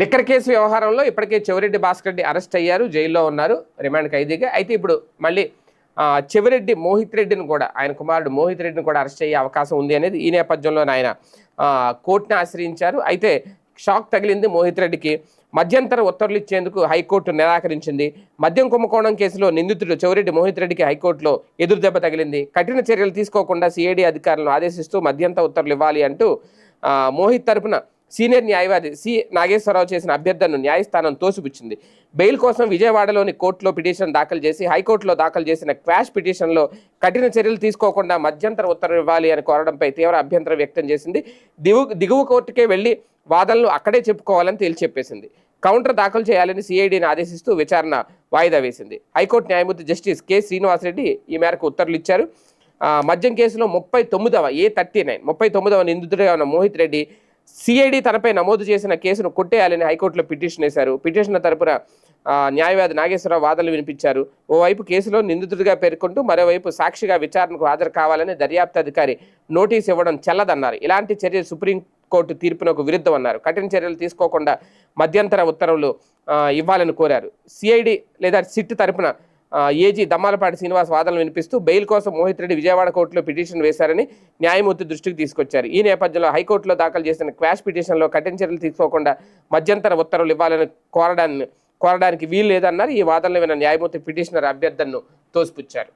Liquor case వ్యవహారంలో ఇప్పటికే Chevireddy Bhaskar Reddy arrest అయ్యారు జైల్లో ఉన్నారు రిమాండ్ ఖైదీగా అయితే ఇప్పుడు మళ్ళీ చెవిరెడ్డి మోహిత్ రెడ్డిని కూడా ఆయన కుమారుడు మోహిత్ రెడ్డిని కూడా అరెస్ట్ అయ్యే అవకాశం ఉంది అనేది ఈ నేపథ్యంలో ఆయన కోర్టును ఆశ్రయించారు. అయితే షాక్ తగిలింది మోహిత్ రెడ్డికి. మధ్యంతర ఉత్తర్వులు ఇచ్చేందుకు హైకోర్టు నిరాకరించింది. మద్యం కుంభకోణం కేసులో నిందితుడు చెవిరెడ్డి మోహిత్ రెడ్డికి హైకోర్టులో ఎదురు దెబ్బ తగిలింది. కఠిన చర్యలు తీసుకోకుండా సిఐడి అధికారులను ఆదేశిస్తూ మధ్యంతర ఉత్తర్వులు ఇవ్వాలి అంటూ మోహిత్ తరపున సీనియర్ న్యాయవాది సి నాగేశ్వరరావు చేసిన అభ్యర్థనను న్యాయస్థానం తోసిపుచ్చింది. బెయిల్ కోసం విజయవాడలోని కోర్టులో పిటిషన్ దాఖలు చేసి హైకోర్టులో దాఖలు చేసిన క్వాష్ పిటిషన్లో కఠిన చర్యలు తీసుకోకుండా మధ్యంతర ఉత్తర్వు ఇవ్వాలి అని కోరడంపై తీవ్ర అభ్యంతరం వ్యక్తం చేసింది. దిగు దిగువ కోర్టుకే వెళ్ళి వాదనలు అక్కడే చెప్పుకోవాలని తేల్చి చెప్పేసింది కౌంటర్ దాఖలు చేయాలని సిఐడిని ఆదేశిస్తూ విచారణ వాయిదా వేసింది. హైకోర్టు న్యాయమూర్తి జస్టిస్ కె శ్రీనివాసరెడ్డి ఈ మేరకు ఉత్తర్వులు ఇచ్చారు. మద్యం కేసులో ముప్పై తొమ్మిదవ ఏ థర్టీ నైన్ ముప్పై తొమ్మిదవ నిందితుడిగా ఉన్న మోహిత్ రెడ్డి సిఐడి తనపై నమోదు చేసిన కేసును కొట్టేయాలని హైకోర్టులో పిటిషన్ వేశారు. పిటిషన్ తరపున న్యాయవాది నాగేశ్వరరావు వాదనలు వినిపించారు. ఓవైపు కేసులో నిందితుడిగా పేర్కొంటూ మరోవైపు సాక్షిగా విచారణకు హాజరు కావాలని దర్యాప్తు అధికారి నోటీస్ ఇవ్వడం చెల్లదన్నారు. ఇలాంటి చర్య సుప్రీంకోర్టు తీర్పునకు విరుద్ధం అన్నారు. కఠిన చర్యలు తీసుకోకుండా మధ్యంతర ఉత్తర్వులు ఇవ్వాలని కోరారు. సిఐడి లేదా సిట్ తరపున ఏజీ దమ్మాలపాటి శ్రీనివాస్ వాదనలు వినిపిస్తూ బెయిల్ కోసం మోహిత్ రెడ్డి విజయవాడ కోర్టులో పిటిషన్ వేశారని న్యాయమూర్తి దృష్టికి తీసుకొచ్చారు. ఈ నేపథ్యంలో హైకోర్టులో దాఖలు చేసిన క్వాష్ పిటిషన్లో కఠిన చర్యలు తీసుకోకుండా మధ్యంతర ఉత్తర్వులు ఇవ్వాలని కోరడాన్ని కోరడానికి వీలు లేదన్నారు. ఈ వాదనలు విన్న న్యాయమూర్తి పిటిషనర్ అభ్యర్థనను తోసిపుచ్చారు.